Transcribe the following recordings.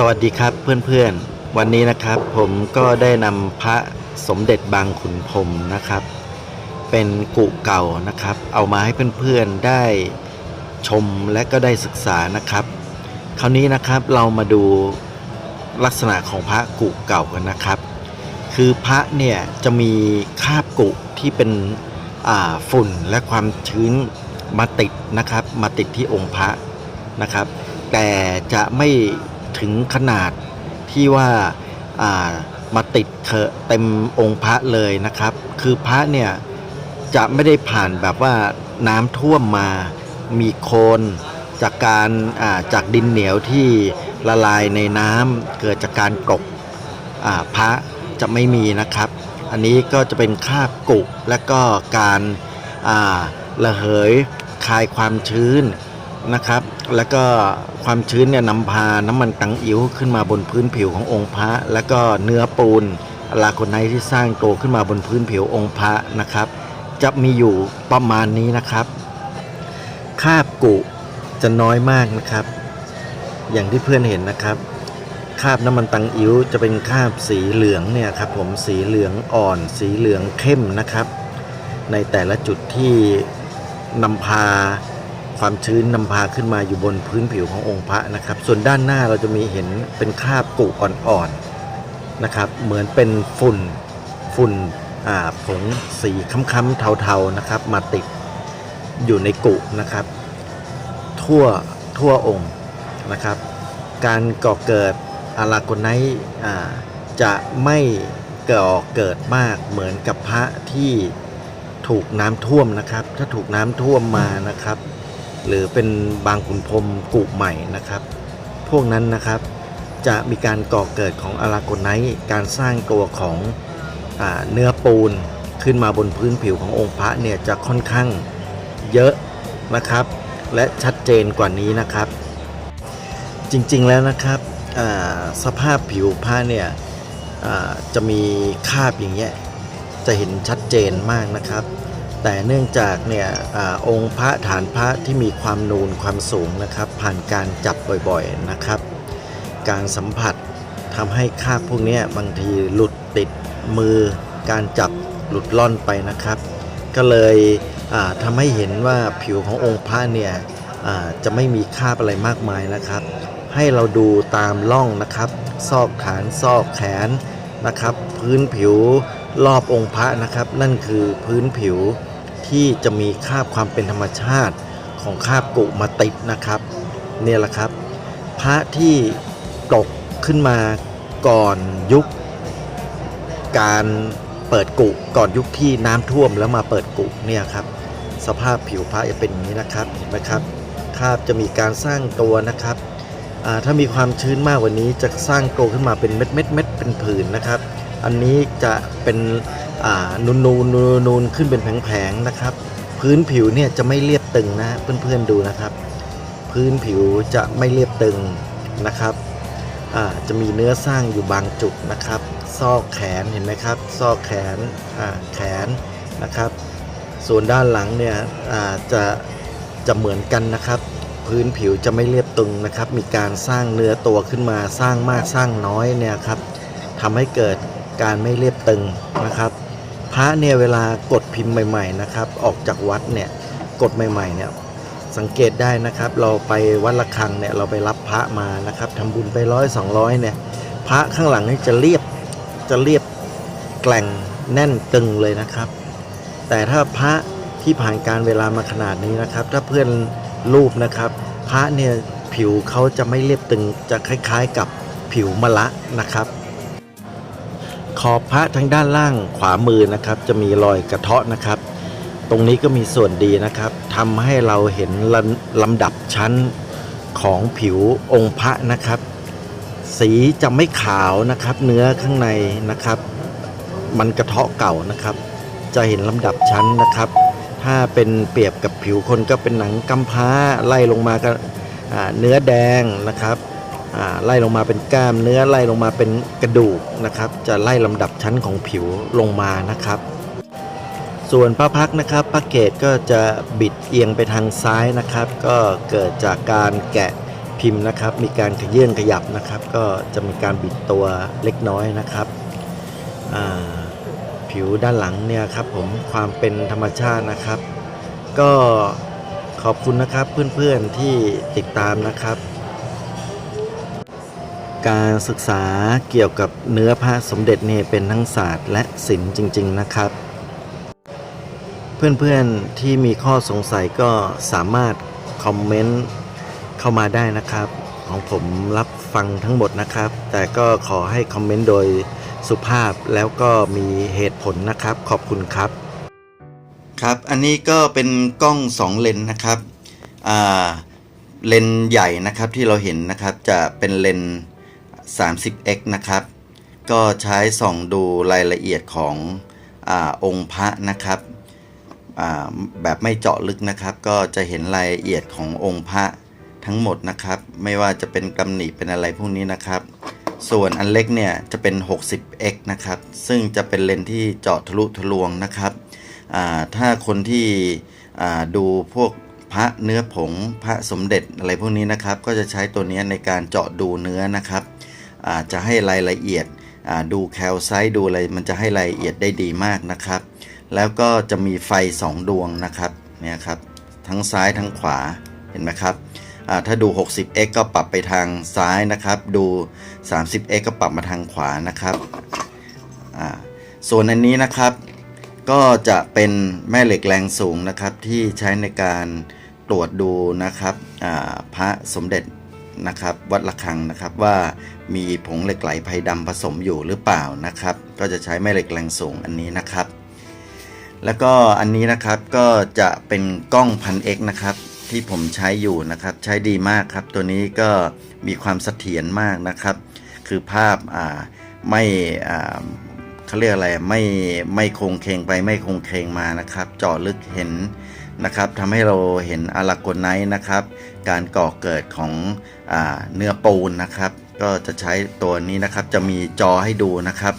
สวัสดีครับเพื่อนๆ วันนี้นะครับผมก็ได้นำพระสมเด็จบางขุนพรมนะครับ เป็นกุเก่านะครับ เอามาให้เพื่อนๆได้ชมและก็ได้ศึกษานะครับ คราวนี้นะครับเรามาดูลักษณะของพระกุเก่ากันนะครับ คือพระเนี่ยจะมีคราบกุที่เป็นฝุ่นและความชื้นมาติดนะครับ มาติดที่องค์พระนะครับ แต่จะไม่ ถึงขนาดที่ว่าามาติดเต็มองค์พระเลยนะครับ คือพระเนี่ยจะไม่ได้ผ่านแบบว่าน้ำท่วมมามีโคลนจากการาจากดินเหนียวที่ละลายในน้ำเกิดจากการกรบพระจะไม่มีนะครับ อันนี้ก็จะเป็นครากุและก็การาระเหยคายความชื้น นะครับ แล้วก็ความชื้นเนี่ยนำพาน้ำมันตังอิ๋วขึ้นมาบนพื้นผิวขององค์พระ แล้วก็เนื้อปูนลาโคนไนท์ที่สร้างโตขึ้นมาบนพื้นผิวองค์พระนะครับ จะมีอยู่ประมาณนี้นะครับคาบกุจะน้อยมากนะครับ อย่างที่เพื่อนเห็นนะครับคาบน้ำมันตังอิ๋วจะเป็นคาบสีเหลืองเนี่ยครับผมสีเหลืองอ่อน สีเหลืองเข้มนะครับ ในแต่ละจุดที่นำพา ความชื้นนำพาขึ้นมาอยู่บนพื้นผิวขององค์พระนะครับ ส่วนด้านหน้าเราจะมีเห็นเป็นคราบกุอ่อนๆนะครับ เหมือนเป็นฝุ่นฝุ่นอ่าผงสีค้ำๆเทาๆนะครับ มาติดอยู่ในกุนะครับ ทั่วทั่วองค์นะครับ การก่อเกิดอาราโกไนอ่าจะไม่ก่อเกิดมากเหมือนกับพระที่ถูกน้ำท่วมนะครับ ถ้าถูกน้ำท่วมมานะครับ หรือเป็นบางขุนพรมกุใหม่นะครับ พวกนั้นนะครับจะมีการก่อเกิดของอาราโกไนท์การสร้างตัวของอเนื้อปูนขึ้นมาบนพื้นผิวขององค์พระเนี่ยจะค่อนข้างเยอะนะครับ และชัดเจนกว่านี้นะครับ จริงๆแล้วนะครับสภาพผิวพระเนี่ยจะมีคราบอย่างเงี้ยจะเห็นชัดเจนมากนะครับ แต่เนื่องจากเนี่ยอองค์พระฐานพระที่มีความนูนความสูงนะครับ ผ่านการจับบ่อยๆนะครับ การสัมผัสทำให้คาบพวกนี้บางทีหลุดติดมือ การจับหลุดล่อนไปนะครับ ก็เลยอ่าทำให้เห็นว่าผิวขององค์พระเนี่ยจะไม่มีคาบอะไรมากมายนะครับ ให้เราดูตามร่องนะครับ ซอกฐานซอกแขนนะครับ พื้นผิว รอบองค์พระนะครับ นั่นคือพื้นผิวที่จะมีคราบความเป็นธรรมชาติของคราบกุมาติดนะครับ เนี่ยแหละครับ พระที่ตกขึ้นมาก่อนยุค การเปิดกุก่อนยุคที่น้ำท่วมแล้วมาเปิดกุเนี่ยครับ สภาพผิวพระจะเป็นอย่างนี้นะครับเห็นไหมครับคราบจะมีการสร้างตัวนะครับถ้ามีความชื้นมากกว่านี้จะสร้างตัวขึ้นมาเป็นเม็ดเม็ดเม็ดเป็นผื่นนะครับ อันนี้จะเป็นนูนนูนนูนูนขึ้นเป็นแผงๆนะครับ พื้นผิวเนี่ยจะไม่เรียบตึงนะเพื่อนๆดูนะครับ พื้นผิวจะไม่เรียบตึงนะครับจะมีเนื้อสร้างอยู่บางจุดนะครับ ซอกแขนเห็นไหมครับ ซอกแขนแขนนะครับ ส่วนด้านหลังเนี่ยจะจะเหมือนกันนะครับ พื้นผิวจะไม่เรียบตึงนะครับ มีการสร้างเนื้อตัวขึ้นมาสร้างมากสร้างน้อยเนี่ยครับทำให้เกิด การไม่เรียบตึงนะครับ พระเนี่ยเวลากดพิมพ์ใหม่ ๆนะครับ ออกจากวัดเนี่ยกดใหม่ๆเนี่ยสังเกตได้นะครับ เราไปวัดระฆังเนี่ยเราไปรับพระมานะครับทำบุญไปร้อยสองร้อยเนี่ยพระข้างหลังนี่จะเรียบจะเรียบแกล่งแน่นตึงเลยนะครับ แต่ถ้าพระที่ผ่านการเวลามาขนาดนี้นะครับ ถ้าเพื่อนรูปนะครับ พระเนี่ยผิวเขาจะไม่เรียบตึงจะคล้าย ๆ กับผิวมะละนะครับ ขอบพระทางด้านล่างขวามือนะครับ จะมีรอยกระเทาะนะครับ ตรงนี้ก็มีส่วนดีนะครับทำให้เราเห็นลำลำดับชั้นของผิวองค์พระนะครับ สีจะไม่ขาวนะครับ เนื้อข้างในนะครับ มันกระเทาะเก่านะครับ จะเห็นลำดับชั้นนะครับ ถ้าเป็นเปรียบกับผิวคนก็เป็นหนังกำพร้าไล่ลงมาก็เนื้อแดงนะครับ ไล่ลงมาเป็นกล้ามเนื้อไล่ลงมาเป็นกระดูกนะครับ จะไล่ลำดับชั้นของผิวลงมานะครับ ส่วนพระพักนะครับพระเกตก็จะบิดเอียงไปทางซ้ายนะครับ ก็เกิดจากการแกะพิมพ์นะครับ มีการขยื่นขยับนะครับ ก็จะมีการบิดตัวเล็กน้อยนะครับผิวด้านหลังเนี่ยครับผมความเป็นธรรมชาตินะครับ ก็ขอบคุณนะครับเพื่อนๆที่ติดตามนะครับ การศึกษาเกี่ยวกับเนื้อพระสมเด็จเนี่ยเป็นทั้งศาสตร์และศิลป์จริง ๆ นะครับ เพื่อนๆที่มีข้อสงสัยก็สามารถคอมเมนต์เข้ามาได้นะครับ ของผมรับฟังทั้งหมดนะครับ แต่ก็ขอให้คอมเมนต์โดยสุภาพแล้วก็มีเหตุผลนะครับ ขอบคุณครับ ครับ อันนี้ก็เป็นกล้อง2เลนนะครับเลนใหญ่นะครับที่เราเห็นนะครับจะเป็นเลนส์ 30x นะครับ ก็ใช้ส่องดูรายละเอียดของอองค์พระนะครับแบบไม่เจาะลึกนะครับ ก็จะเห็นรายละเอียดขององค์พระทั้งหมดนะครับ ไม่ว่าจะเป็นกำหนิเป็นอะไรพวกนี้นะครับ ส่วนอันเล็กเนี่ยจะเป็น 60x นะครับ ซึ่งจะเป็นเลนส์ที่เจาะทะลุทะลวงนะครับถ้าคนที่ดูพวกพระเนื้อผงพระสมเด็จอะไรพวกนี้นะครับ ก็จะใช้ตัวนี้ในการเจาะดูเนื้อนะครับ อาจจะให้รายละเอียดดูแคลไซต์ดูอะไรมันจะให้รายละเอียดได้ดีมากนะครับ แล้วก็จะมีไฟ 2 ดวงนะครับเนี่ยครับทั้งซ้ายทั้งขวาเห็นไหมครับถ้าดู 60x ก็ปรับไปทางซ้ายนะครับ ดู 30x ก็ปรับมาทางขวานะครับส่วนอันนี้นะครับ ก็จะเป็นแม่เหล็กแรงสูงนะครับที่ใช้ในการตรวจดูนะครับพระสมเด็จ นะครับวัดระฆังนะครับว่ามีผงเหล็กไหลไพดำผสมอยู่หรือเปล่านะครับ ก็จะใช้แม่เหล็กแรงสูงอันนี้นะครับ แล้วก็อันนี้นะครับก็จะเป็นกล้องพันเอ็กนะครับที่ผมใช้อยู่นะครับใช้ดีมากครับ ตัวนี้ก็มีความเสถียรมากนะครับ คือภาพอ่าไม่อ่าเขาเรียกอะไรไม่ไม่คงเคงไปไม่คงเคงมานะครับเจาะลึกเห็น นะครับทำให้เราเห็นอาราโกไนท์นะครับ การก่อเกิดของอเนื้อปูนนะครับ ก็จะใช้ตัวนี้นะครับจะมีจอให้ดูนะครับ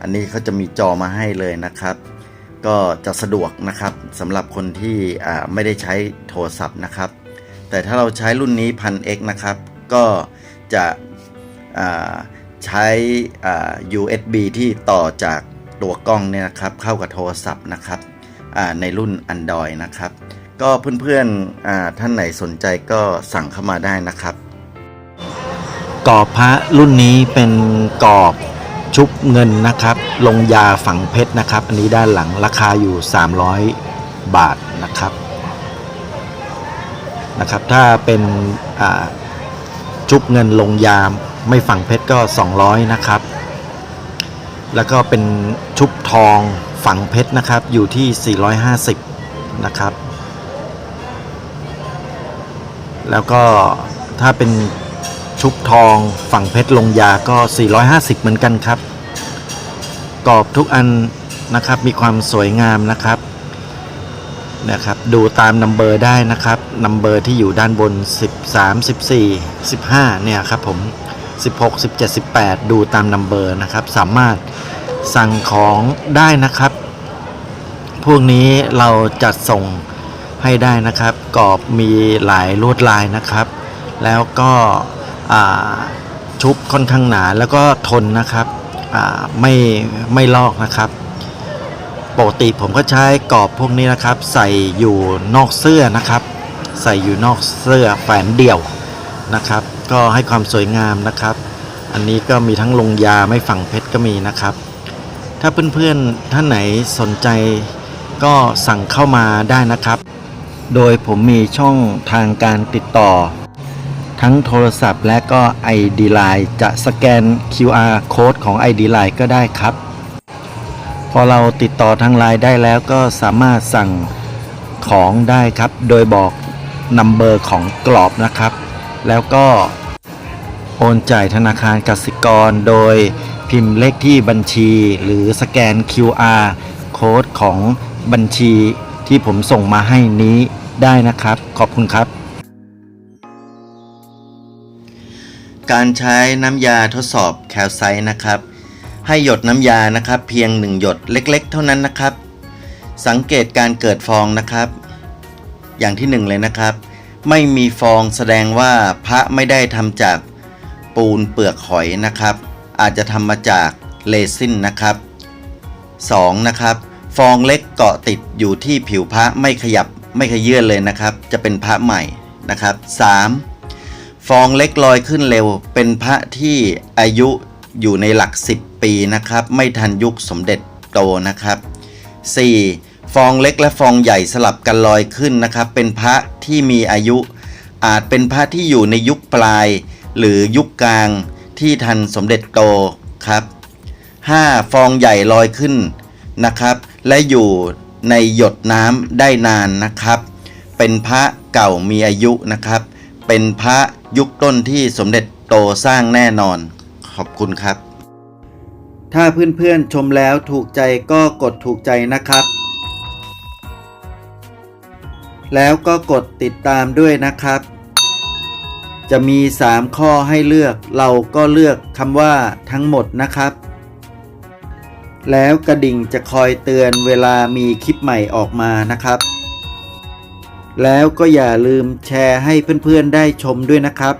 อันนี้เขาจะมีจอมาให้เลยนะครับ ก็จะสะดวกนะครับสำหรับคนที่ไม่ได้ใช้โทรศัพท์นะครับ แต่ถ้าเราใช้รุ่นนี้ 1000x นะครับ ก็จะใช้ USB ที่ต่อจากตัวกล้องเนี่ยนะครับ เข้ากับโทรศัพท์นะครับ ในรุ่น Android นะครับ ก็เพื่อนๆท่านไหนสนใจก็สั่งเข้ามาได้นะครับ กรอบพระรุ่นนี้เป็นกรอบชุบเงินนะครับ ลงยาฝังเพชรนะครับ อันนี้ด้านหลังราคาอยู่ 300 บาทนะครับนะครับ ถ้าเป็นชุบเงินลงยาไม่ฝังเพชรก็ 200 นะครับ แล้วก็เป็นชุบทอง ฝังเพชรนะครับอยู่ที่ 450 นะครับ แล้วก็ถ้าเป็นชุบทองฝั่งเพชรลงยาก็ 450 เหมือนกันครับ กรอบทุกอันนะครับมีความสวยงามนะครับนะครับดูตามนัมเบอร์ได้นะครับนัมเบอร์ที่อยู่ด้านบน 13 14 15 เนี่ยครับผม 16 17 18 ดูตามนัมเบอร์นะครับ สามารถ สั่งของได้นะครับ พวกนี้เราจัดส่งให้ได้นะครับ กรอบมีหลายลวดลายนะครับ แล้วก็ชุบค่อนข้างหนาแล้วก็ทนนะครับไม่ไม่ลอกนะครับปกติผมก็ใช้กรอบพวกนี้นะครับ ใส่อยู่นอกเสื้อนะครับ ใส่อยู่นอกเสื้อแฝนเดี่ยวนะครับ ก็ให้ความสวยงามนะครับ อันนี้ก็มีทั้งลงยาไม่ฝังเพชรก็มีนะครับ ถ้าเพื่อนๆท่านไหนสนใจก็สั่งเข้ามาได้นะครับ โดยผมมีช่องทางการติดต่อ ทั้งโทรศัพท์และก็ ID Line จะสแกน QR Code ของ ID Line ก็ได้ครับ พอเราติดต่อทางไลน์ได้แล้วก็สามารถสั่งของได้ครับ โดยบอกนัมเบอร์ของกรอบนะครับ แล้วก็โอนจ่ายธนาคารกสิกรโดย พิมพ์เลขที่บัญชีหรือสแกน QR โค้ดของบัญชีที่ผมส่งมาให้นี้ได้นะครับ ขอบคุณครับ การใช้น้ำยาทดสอบแคลไซต์นะครับ ให้หยดน้ำยานะครับ เพียง1หยดเล็กๆ เท่านั้นนะครับ สังเกตการเกิดฟองนะครับ อย่างที่1เลยนะครับ ไม่มีฟองแสดงว่าพระไม่ได้ทำจากปูนเปลือกหอยนะครับ อาจจะทำมาจากเรซินนะครับ 2. นะครับฟองเล็กเกาะติดอยู่ที่ผิวพระไม่ขยับไม่ขยื่นเลยนะครับ จะเป็นพระใหม่นะครับ 3. ฟองเล็กลอยขึ้นเร็ว เป็นพระที่อายุอยู่ในหลัก 10 ปีนะครับ ไม่ทันยุคสมเด็จโตนะครับ 4. ฟองเล็กและฟองใหญ่สลับกันลอยขึ้นนะครับ เป็นพระที่มีอายุ อาจเป็นพระที่อยู่ในยุคปลาย หรือยุคกลาง ที่ทันสมเด็จโตครับ 5. ฟองใหญ่ลอยขึ้นนะครับ และอยู่ในหยดน้ำได้นานนะครับ เป็นพระเก่ามีอายุนะครับ เป็นพระยุคต้นที่สมเด็จโตสร้างแน่นอน ขอบคุณครับ ถ้าเพื่อนๆชมแล้วถูกใจก็กดถูกใจนะครับ แล้วก็กดติดตามด้วยนะครับ จะมี 3 ข้อให้เลือก เราก็เลือกคำว่าทั้งหมดนะครับ แล้วกระดิ่งจะคอยเตือนเวลามีคลิปใหม่ออกมานะครับ แล้วก็อย่าลืมแชร์ให้เพื่อนๆได้ชมด้วยนะครับ